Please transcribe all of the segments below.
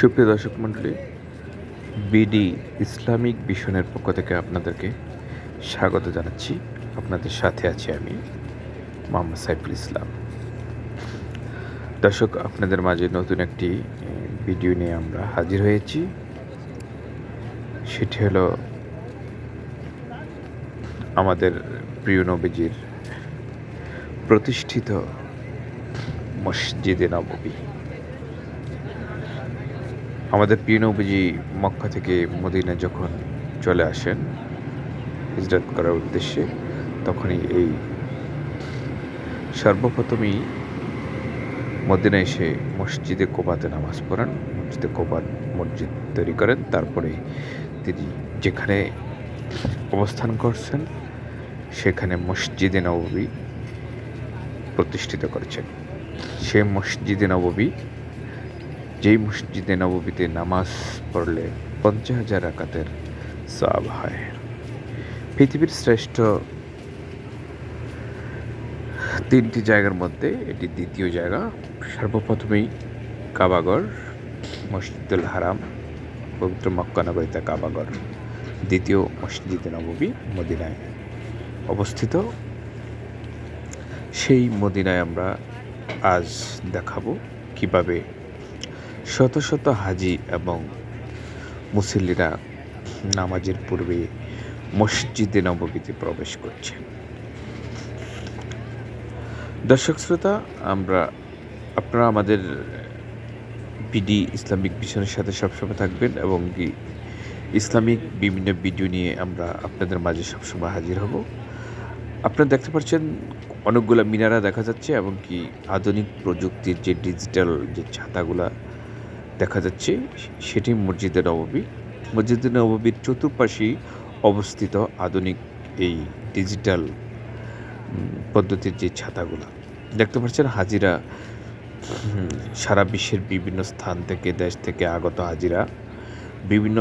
সুপ্রিয় দর্শক মণ্ডলী, বিডি ইসলামিক মিশনের পক্ষ থেকে আপনাদেরকে স্বাগত জানাচ্ছি। আপনাদের সাথে আছি আমি মোহাম্মদ সাইফুল ইসলাম। দর্শক, আপনাদের মাঝে নতুন একটি ভিডিও নিয়ে আমরা হাজির হয়েছি। সেটি হলো আমাদের প্রিয় নবীজির প্রতিষ্ঠিত মসজিদে নববী। আমাদের প্রিয় নবীজি মক্কা থেকে মদিনা যখন চলে আসেন, হিজরত করার উদ্দেশ্যে, তখনই এই সর্বপ্রথমই মদিনা এসে মসজিদে কোবাতে নামাজ পড়েন, মসজিদে কোবাত মসজিদ তৈরি করেন, তারপরে তিনি যেখানে অবস্থান করছেন, সেখানে মসজিদে নববী প্রতিষ্ঠিত করেছেন। সে মসজিদে নববী যেই মসজিদে নববীতে নামাজ পড়লে পঞ্চাশ হাজার আকাতের সব হয়। পৃথিবীর শ্রেষ্ঠ তিনটি জায়গার মধ্যে এটি দ্বিতীয় জায়গা। সর্বপ্রথমেই কাবাগর, মসজিদুল হারাম, পবিত্র মক্কানগরিতা কাবাগর, দ্বিতীয় মসজিদে নববী মদিনায় অবস্থিত। সেই মদিনায় আমরা আজ দেখাবো কীভাবে শত শত হাজি এবং মুসল্লিরা নামাজের পূর্বে মসজিদে নববীতে প্রবেশ করছেন দর্শক শ্রোতা, আমরা, আপনারা আমাদের বিডি ইসলামিক মিশনের সাথে সবসময় থাকবেন এবং কি ইসলামিক বিভিন্ন ভিডিও নিয়ে আমরা আপনাদের মাঝে সবসময় হাজির হব। আপনারা দেখতে পাচ্ছেন অনেকগুলো মিনারা দেখা যাচ্ছে এবং কি আধুনিক প্রযুক্তির যে ডিজিটাল যে ছাতাগুলা দেখা যাচ্ছে সেটি মসজিদে নববী। মসজিদে নববীর চতুর্পাশেই অবস্থিত আধুনিক এই ডিজিটাল পদ্ধতির যে ছাতাগুলো। দেখতে পাচ্ছেন হাজিরা সারা বিশ্বের বিভিন্ন স্থান থেকে, দেশ থেকে আগত হাজিরা। বিভিন্ন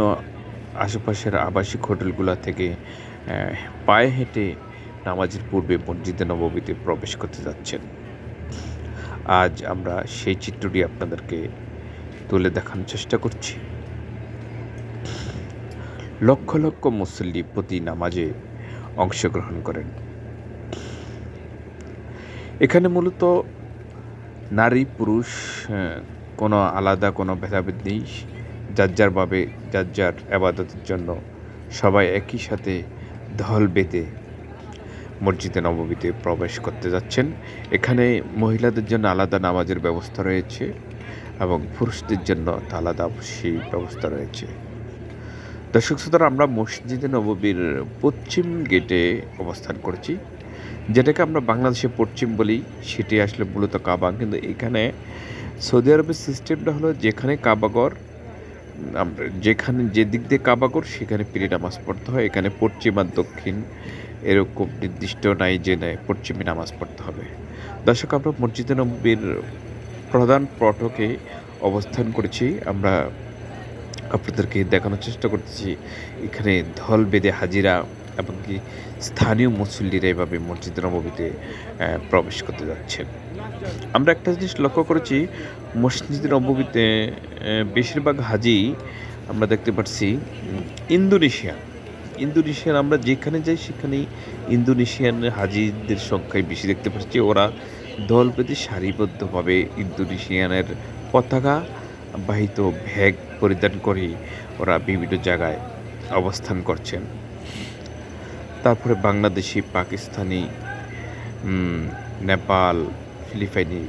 আশেপাশের আবাসিক হোটেলগুলো থেকে পায়ে হেঁটে নামাজের পূর্বে মসজিদে নববীতে প্রবেশ করতে যাচ্ছেন। আজ আমরা সেই চিত্রটি আপনাদেরকে তুলে দেখানোর চেষ্টা করছি। লক্ষ লক্ষ মুসল্লি প্রতি নামাজে অংশগ্রহণ করেন। এখানে মূলত নারী, পুরুষ কোনো আলাদা, কোনো ভেদাভেদ নেই। যার যারভাবে যার যার আবাদতের জন্য সবাই একই সাথে ধল বেঁধে মসজিদে নববীতে প্রবেশ করতে যাচ্ছেন। এখানে মহিলাদের জন্য আলাদা নামাজের ব্যবস্থা রয়েছে। এবং পুরুষদের জন্য আলাদা সেই ব্যবস্থা রয়েছে। দর্শক শ্রোতারা, আমরা মসজিদে নববীর পশ্চিম গেটে অবস্থান করছি। যেটাকে আমরা বাংলাদেশে পশ্চিম বলি, সেটি আসলে মূলত কাবা। কিন্তু এখানে সৌদি আরবের সিস্টেমটা হলো, যেখানে কাবাগর আমরা যেখানে যে দিক দিয়ে কাবাগর সেখানে পিড়ি নামাজ পড়তে হয়। এখানে পশ্চিম আর দক্ষিণ এরকম নির্দিষ্ট নাই যে নেয় পশ্চিমে নামাজ পড়তে হবে। দর্শক, আমরা মসজিদে নবীর প্রধান পটকে অবস্থান করেছি। আমরা আপনাদেরকে দেখানোর চেষ্টা করতেছি। এখানে ধল বেঁধে হাজিরা এমনকি স্থানীয় মুসল্লিরা এভাবে মসজিদ নববীতে আহ, প্রবেশ করতে যাচ্ছেন আমরা একটা জিনিস লক্ষ্য করেছি মসজিদ নববীতে আহ, বেশিরভাগ হাজি আমরা দেখতে পাচ্ছি উম, ইন্দোনেশিয়ান। আমরা যেখানে যাই সেখানেই ইন্দোনেশিয়ান হাজিদের সংখ্যাই বেশি দেখতে পাচ্ছি ওরা দল বেঁধে সারিবদ্ধভাবে ইন্দোনেশিয়ানের পতাকা বাহিত ভ্যাগ পরিধান করে ওরা বিভিন্ন জায়গায় অবস্থান করছেন। তারপরে বাংলাদেশি, পাকিস্তানি নেপাল, ফিলিপাইনি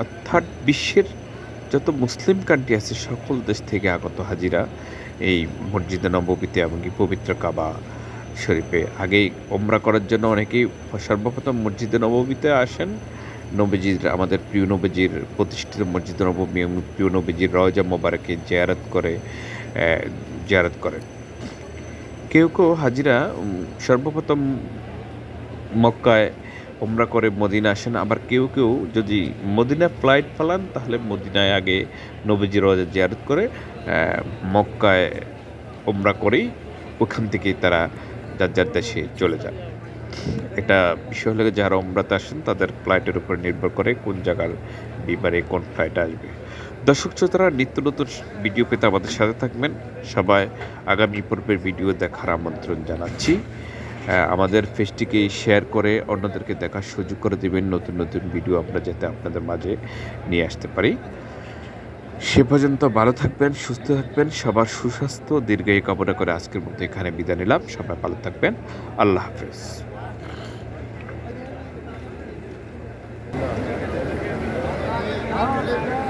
অর্থাৎ বিশ্বের যত মুসলিম কান্ট্রি আছে, সকল দেশ থেকে আগত হাজিরা এই মসজিদে নববীতে এমনকি পবিত্র কাবা শরীফে আগেই ওমরা করার জন্য অনেকেই সর্বপ্রথম মসজিদে নববীতে আসেন। নবীজির, আমাদের প্রিয় নবীজির প্রতিষ্ঠিত মসজিদ নবমী এবং প্রিয় নবীজির রওজা মোবারকে জিয়ারত করে জিয়ারত করেন। কেউ কেউ হাজিরা সর্বপ্রথম মক্কায় ওমরা করে মদিনা আসেন। আবার কেউ কেউ যদি মদিনা ফ্লাইট ফালান তাহলে মদিনায় আগে নবীজি রওজা জিয়ারত করে মক্কায় ওমরা করেই ওখান থেকেই তারা যার যার দেশে চলে যান। এটা বিষয় হলে যারা ওমরাতে আসেন, তাদের ফ্লাইটের উপর নির্ভর করে কোন জায়গার বিমানে কোন ফ্লাইট আসবে। দর্শক শ্রোতারা, নিত্য নতুন ভিডিও পেতে আমাদের সাথে থাকবেন। সবাই আগামী পর্বের ভিডিও দেখার আমন্ত্রণ জানাচ্ছি। আমাদের পেজটিকে শেয়ার করে অন্যদেরকে দেখার সুযোগ করে দেবেন নতুন নতুন ভিডিও আমরা যাতে আপনাদের মাঝে নিয়ে আসতে পারি। সে পর্যন্ত ভালো থাকবেন, সুস্থ থাকবেন, সবার সুস্বাস্থ্য, দীর্ঘায়ু কামনা করে আজকের মধ্যে এখানে বিদায় নিলাম। সবাই ভালো থাকবেন। আল্লাহ হাফেজ। আমাদের